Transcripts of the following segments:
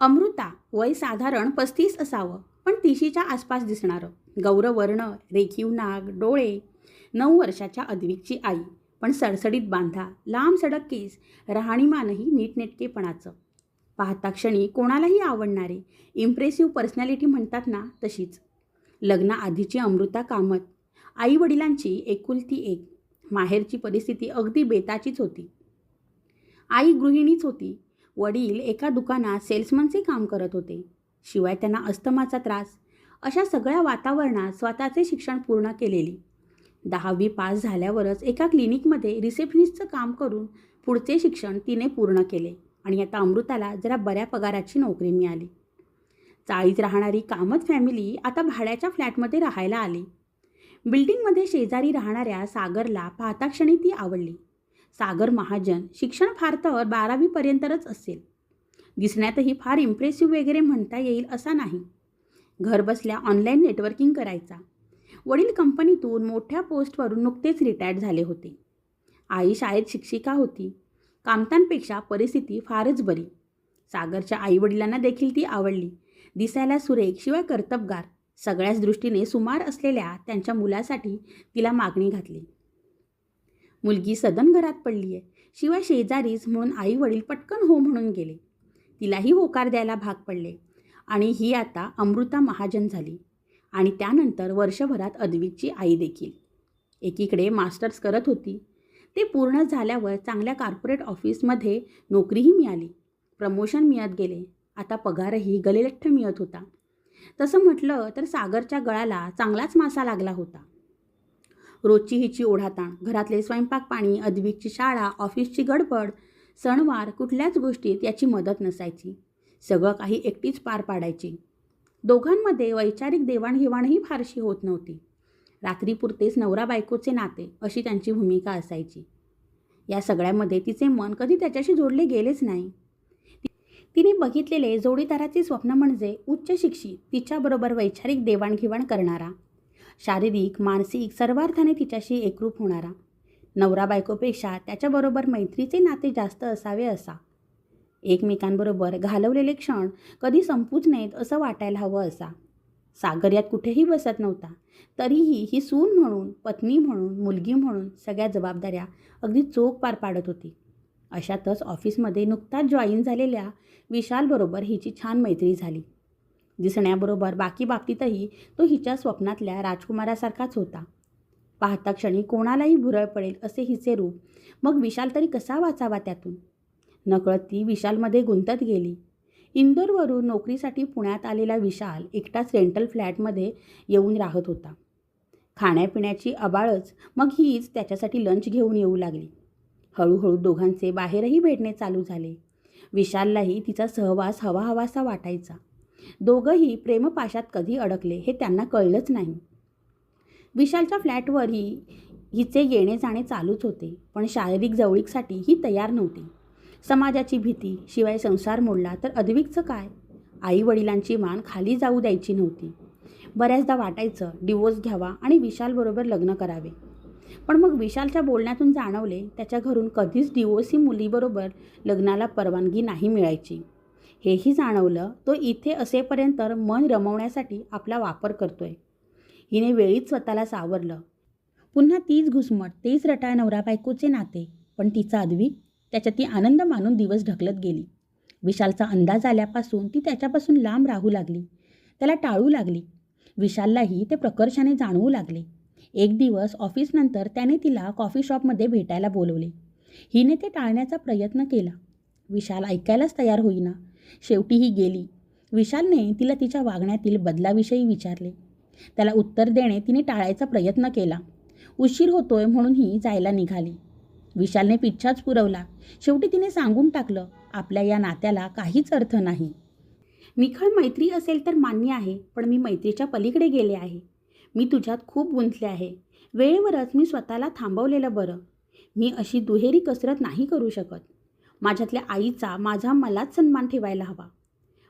अमृता वय साधारण पस्तीस असावं पण तिशीच्या आसपास दिसणारं. गौरवर्ण रेखीव नाग डोळे. नऊ वर्षाच्या अद्विकची आई पण सडसडीत बांधा लांब सडक केस राहणीमानही नीटनेटकेपणाचं. पाहता क्षणी कोणालाही आवडणारे इम्प्रेसिव्ह पर्सनॅलिटी म्हणतात ना तशीच. लग्नाआधीची अमृता कामत आई वडिलांची एकुलती एक. माहेरची परिस्थिती अगदी बेताचीच होती. आई गृहिणीच होती वडील एका दुकानात सेल्समनचे काम करत होते. शिवाय त्यांना अस्तमाचा त्रास. अशा सगळ्या वातावरणात स्वतःचे शिक्षण पूर्ण केलेली. दहावी पास झाल्यावरच एका क्लिनिकमध्ये रिसेप्शनिस्टचं काम करून पुढचे शिक्षण तिने पूर्ण केले आणि आता अमृताला जरा बऱ्या पगाराची नोकरी मिळाली. चाळीत राहणारी कामत फॅमिली आता भाड्याच्या फ्लॅटमध्ये राहायला आली. बिल्डिंगमध्ये शेजारी राहणाऱ्या सागरला पाहताक्षणी ती आवडली. सागर महाजन शिक्षण फार तर बारावीपर्यंतच असेल. दिसण्यातही फार इम्प्रेसिव्ह वगैरे म्हणता येईल असा नाही. घरबसल्या ऑनलाईन नेटवर्किंग करायचा. वडील कंपनीतून मोठ्या पोस्टवरून नुकतेच रिटायर्ड झाले होते. आई शाळेत शिक्षिका होती. कामतांपेक्षा परिस्थिती फारच बरी. सागरच्या आईवडिलांना देखील ती आवडली. दिसायला सुरेख शिवाय कर्तबगार. सगळ्याच दृष्टीने सुमार असलेल्या त्यांच्या मुलासाठी तिला मागणी घातली. मुलगी सदन घरात पडली आहे शिवाय शेजारीच म्हणून आई वडील पटकन हो म्हणून गेले. तिलाही होकार द्यायला भाग पडले. आणि ही आता अमृता महाजन झाली. आणि त्यानंतर वर्षभरात अद्विकची आई देखील. एकीकडे मास्टर्स करत होती. ते पूर्ण झाल्यावर चांगल्या कॉर्पोरेट ऑफिसमध्ये नोकरीही मिळाली. प्रमोशन मिळत गेले. आता पगारही गलेलठ्ठ मिळत होता. तसं म्हटलं तर सागरच्या गळाला चांगलाच मासा लागला होता. रोजची हिची ओढाताण घरातले स्वयंपाक पाणी अद्विकची शाळा ऑफिसची गडबड सणवार कुठल्याच गोष्टीत याची मदत नसायची. सगळं काही एकटीच पार पाडायची. दोघांमध्ये वैचारिक देवाणघेवाणही फारशी होत नव्हती. रात्रीपुरतेच नवरा बायकोचे नाते अशी त्यांची भूमिका असायची. या सगळ्यामध्ये तिचे मन कधी त्याच्याशी जोडले गेलेच नाही. तिने बघितलेले जोडीदाराचे स्वप्न म्हणजे उच्च शिक्षित तिच्याबरोबर वैचारिक देवाणघेवाण करणारा. शारीरिक मानसिक सर्वार्थाने तिच्याशी एकरूप होणारा. नवरा बायकोपेक्षा त्याच्याबरोबर मैत्रीचे नाते जास्त असावे असा. एकमेकांबरोबर घालवलेले क्षण कधी संपूच नाहीत असं वाटायला हवं असा. सागर यात कुठेही बसत नव्हता. तरीही ही सून म्हणून पत्नी म्हणून मुलगी म्हणून सगळ्या जबाबदाऱ्या अगदी चोख पार पाडत होती. अशातच ऑफिसमध्ये नुकताच जॉईन झालेल्या विशालबरोबर हिची छान मैत्री झाली. दिसण्याबरोबर बाकी बाबतीतही तो हिच्या स्वप्नातल्या राजकुमारासारखाच होता. पाहता क्षणी कोणालाही भुरळ पडेल असे हिचे रूप. मग विशाल तरी कसा वाचावा त्यातून? नकळत ती विशालमध्ये गुंतत गेली. इंदोरवरून नोकरीसाठी पुण्यात आलेला विशाल एकटाच रेंटल फ्लॅटमध्ये येऊन राहत होता. खाण्यापिण्याची अबाळच मग हीच त्याच्यासाठी लंच घेऊन येऊ लागली. हळूहळू दोघांचे बाहेरही भेटणे चालू झाले. विशाललाही तिचा सहवास हवा हवासा वाटायचा. दोघंही प्रेमपाशात कधी अडकले हे त्यांना कळलंच नाही. विशालच्या फ्लॅटवरही हिचे येणे जाणे चालूच होते पण शारीरिक जवळीकसाठी ही तयार नव्हती. समाजाची भीती शिवाय संसार मोडला तर अद्विकचं काय? आई वडिलांची मान खाली जाऊ द्यायची नव्हती. बऱ्याचदा वाटायचं डिवोर्स घ्यावा आणि विशालबरोबर लग्न करावे. पण मग विशालच्या बोलण्यातून जाणवले त्याच्या घरून कधीच डिवोर्सी मुलीबरोबर लग्नाला परवानगी नाही मिळायची. हेही जाणवलं तो इथे असेपर्यंत मन रमवण्यासाठी आपला वापर करतोय. हिने वेळीच स्वतःला सावरलं. पुन्हा तीच घुसमट तेच रटाळ नवरा बायकोचे नाते पण तिचा अदवी त्याच्यात ती आनंद मानून दिवस ढकलत गेली. विशालचा अंदाज आल्यापासून ती त्याच्यापासून लांब राहू लागली. त्याला टाळू लागली. विशाललाही ते प्रकर्षाने जाणवू लागले. एक दिवस ऑफिसनंतर त्याने तिला कॉफी शॉपमध्ये भेटायला बोलवले. हिने ते टाळण्याचा प्रयत्न केला. विशाल ऐकायलाच तयार होईना. शेवटी ही गेली. विशालने तिला तिच्या वागण्यातील बदलाविषयी विचारले. त्याला उत्तर देणे तिने टाळायचा प्रयत्न केला. उशीर होतोय म्हणून ही जायला निघाली. विशालने पिच्छाच पुरवला. शेवटी तिने सांगून टाकलं आपल्या या नात्याला काहीच अर्थ नाही. निखळ मैत्री असेल तर मान्य आहे पण मी मैत्रीच्या पलीकडे गेले आहे. मी तुझ्यात खूप गुंतले आहे. वेळेवरच मी स्वतःला थांबवलेलं बरं. मी अशी दुहेरी कसरत नाही करू शकत. माझ्यातल्या आईचा माझा मलाच सन्मान ठेवायला हवा.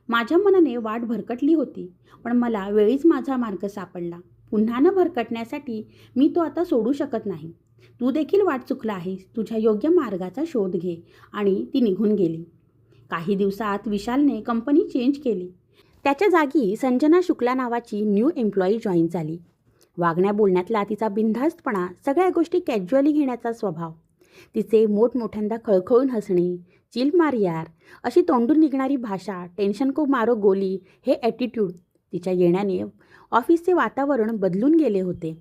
माझ्या मनाने वाट भरकटली होती पण मला वेळीच माझा मार्ग सापडला. पुन्हा न भरकटण्यासाठी मी तो आता सोडू शकत नाही. तू देखील वाट चुकला आहेस तुझ्या योग्य मार्गाचा शोध घे आणि ती निघून गेली. काही दिवसात विशालने कंपनी चेंज केली. त्याच्या जागी संजना शुक्ला नावाची न्यू एम्प्लॉई जॉईन झाली. वागण्या बोलण्यातला तिचा बिनधास्तपणा सगळ्या गोष्टी कॅज्युअली घेण्याचा स्वभाव. तिचे मोठमोठ्यांदा खळखळून हसणे चिल मार यार. अशी तोंडून निघणारी भाषा टेन्शन को मारो गोली हे ॲटिट्यूड तिच्या येण्याने ऑफिसचे वातावरण बदलून गेले होते.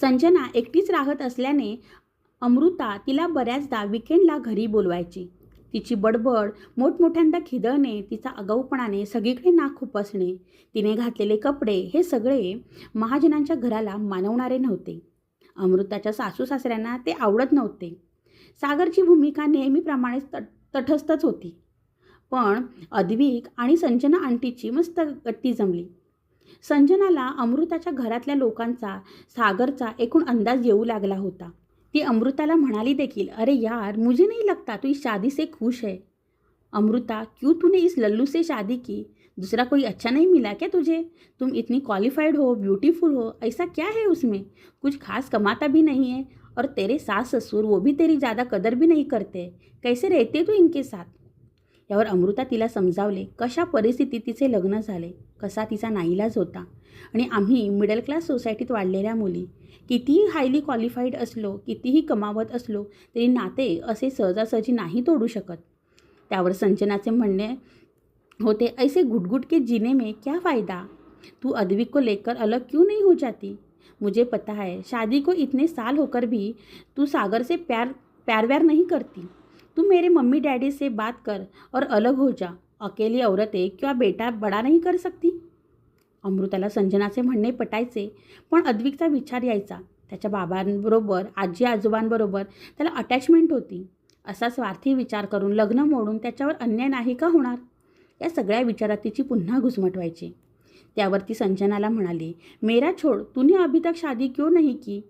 संजना एकटीच राहत असल्याने अमृता तिला बऱ्याचदा विकेंडला घरी बोलवायची. तिची बडबड मोठमोठ्यांदा खिदळणे तिचा अगाऊपणाने सगळीकडे नाक खुपसणे तिने घातलेले कपडे हे सगळे महाजनांच्या घराला मानवणारे नव्हते. अमृताच्या सासू सासऱ्यांना ते आवडत नव्हते. सागरची भूमिका नेहमीप्रमाणेच तट तटस्थच होती. पण अद्विक आणि संजना आंटीची मस्त गट्टी जमली. संजनाला अमृताच्या घरातल्या लोकांचा सागरचा एकूण अंदाज येऊ लागला होता. ती अमृताला म्हणाली देखील अरे यार मुझे नहीं लगता तू इस शादी से खुश है. अमृता क्यों तूने इस लल्लू से शादी की? दूसरा कोई अच्छा नहीं मिला क्या तुझे? तुम इतनी क्वालिफाइड हो ब्यूटीफुल हो ऐसा क्या है उसमें? कुछ खास कमाता भी नहीं है और तेरे सास ससुर वो भी तेरी ज़्यादा कदर भी नहीं करते। कैसे रहते तू इनके साथ? यावर अमृता तिला समजावले कशा परिस्थितीत तिचे लग्न झाले? कसा तिचा नाईलाज होता? आणि आम्ही मिडल क्लास सोसायटीत वाढलेल्या मुली. कितीही हायली क्वालिफाईड असलो कितीही कमावत असलो तरी नाते असे सहजासहजी नाही तोडू शकत. त्यावर संजनाचे म्हणणे होते ऐसे घुटघुट के जीने में क्या फ़ायदा? तू अद्विक को लेकर अलग क्यों नहीं हो जाती? मुझे पता है शादी को इतने साल होकर भी तू सागर से प्यार प्यार व्यार नहीं करती। तू मेरे मम्मी डैडी से बात कर और अलग हो जा। अकेली औरतें क्या बेटा बडा नहीं कर सकती? अमृताला संजनाचे म्हणणे पटायचे पण अद्विकचा विचार यायचा. त्याच्या बाबांबरोबर आजी आजोबांबरोबर त्याला अटॅचमेंट होती. असा स्वार्थी विचार करून लग्न मोडून त्याच्यावर अन्याय नाही का होणार? या सगळ्या विचारात तिची पुन्हा घुसमट व्हायची त्यावर ती संजनाला म्हणाली मेरा छोड तूने अभी तक शादी क्यों नहीं की?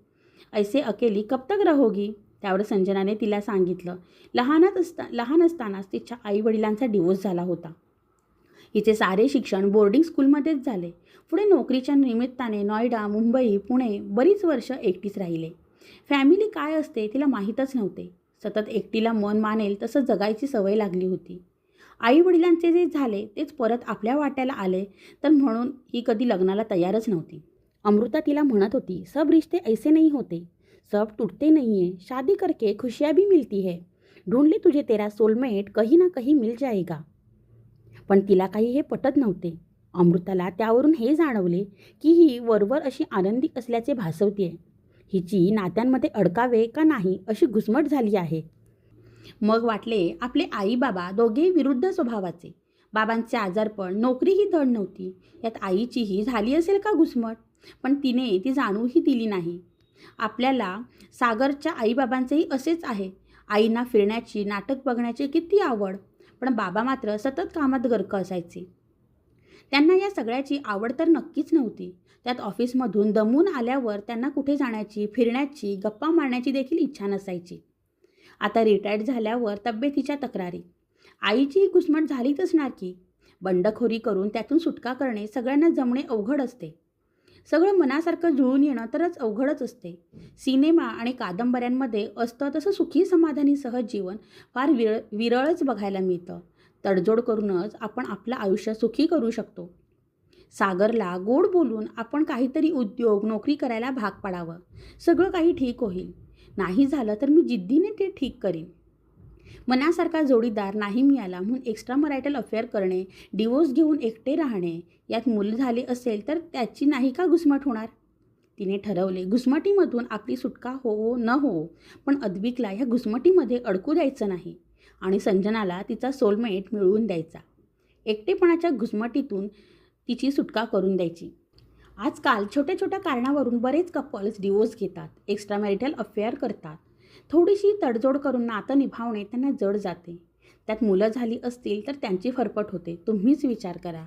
ऐसे अकेली कब तक रहोगी? त्यावर संजनाने तिला सांगितलं लहानात असता लहान असतानाच तिच्या आईवडिलांचा डिवोर्स झाला होता. हिचे सारे शिक्षण बोर्डिंग स्कूलमध्येच झाले. पुढे नोकरीच्या निमित्ताने नॉयडा मुंबई पुणे बरीच वर्ष एकटीच राहिले. फॅमिली काय असते तिला माहीतच नव्हते. सतत एकटीला मन मानेल तसं जगायची सवय लागली होती. आई वडिलांचे जे झाले तेच परत आपल्या वाट्याला आले तर म्हणून ही कधी लग्नाला तयारच नव्हती. अमृता तिला म्हणत होती सब रिश्ते ऐसे नाही होते सब टूटते नहीं है शादी करके खुशियाँ भी मिलती है ढूंढ ले तुझे तेरा सोलमेट कहीं ना कहीं मिल जाएगा. पण तिला काही हे पटत नव्हते. अमृताला त्यावरून हे जाणवले की ही वरवर अशी आनंदी असल्याचे भासवते हिची नात्यांमध्ये अडकावे का नाही अशी घुसमट झाली आहे. मग वाटले आपले आई बाबा दोघेही विरुद्ध स्वभावाचे. बाबांचे आजारपण नोकरीही धड नव्हती. यात आईचीही झाली असेल का घुसमट? पण तिने ती जाणूही दिली नाही. आपल्याला सागरच्या आईबाबांचेही असेच आहे. आईंना फिरण्याची नाटक बघण्याची किती आवड. पण बाबा मात्र सतत कामात गर्क असायचे. त्यांना या सगळ्याची आवड तर नक्कीच नव्हती. त्यात ऑफिसमधून दमून आल्यावर त्यांना कुठे जाण्याची फिरण्याची गप्पा मारण्याची देखील इच्छा नसायची. आता रिटायर्ड झाल्यावर तब्येतीच्या तक्रारी. आईची घुसमट झालीच असणार की? बंडखोरी करून त्यातून सुटका करणे सगळ्यांना जमणे अवघड असते. सगळं मनासारखं जुळून येणं तरच अवघडच असते. सिनेमा आणि कादंबऱ्यांमध्ये असतं तसं सुखी समाधानी सहज जीवन फार विरळ विरळच बघायला मिळतं. तडजोड करूनच आपण आपलं आयुष्य सुखी करू शकतो. सागरला गोड बोलून आपण काहीतरी उद्योग नोकरी करायला भाग पाडावं. सगळं काही ठीक होईल. नाही झालं तर मी जिद्दीने ते ठीक करीन. मनासारखा जोडीदार नाही मिळाला म्हणून एक्स्ट्रा मरायटल अफेअर करणे डिवोर्स घेऊन एकटे राहणे यात मुलं झाले असेल तर त्याची नाही का घुसमट होणार? तिने ठरवले घुसमटीमधून आपली सुटका हो, हो न हो पण अद्विकला ह्या घुसमटीमध्ये अडकू द्यायचं नाही आणि संजनाला तिचा सोलमेट मिळवून द्यायचा. एकटेपणाच्या घुसमटीतून तिची सुटका करून द्यायची. आजकाल छोट्या छोट्या कारणावरून बरेच कपल्स डिवोर्स घेतात एक्स्ट्रा मॅरिटल अफेअर करतात. थोडीशी तडजोड करून नातं निभावणे त्यांना जड जाते. त्यात मुलं झाली असतील तर त्यांची फरफट होते. तुम्हीच विचार करा.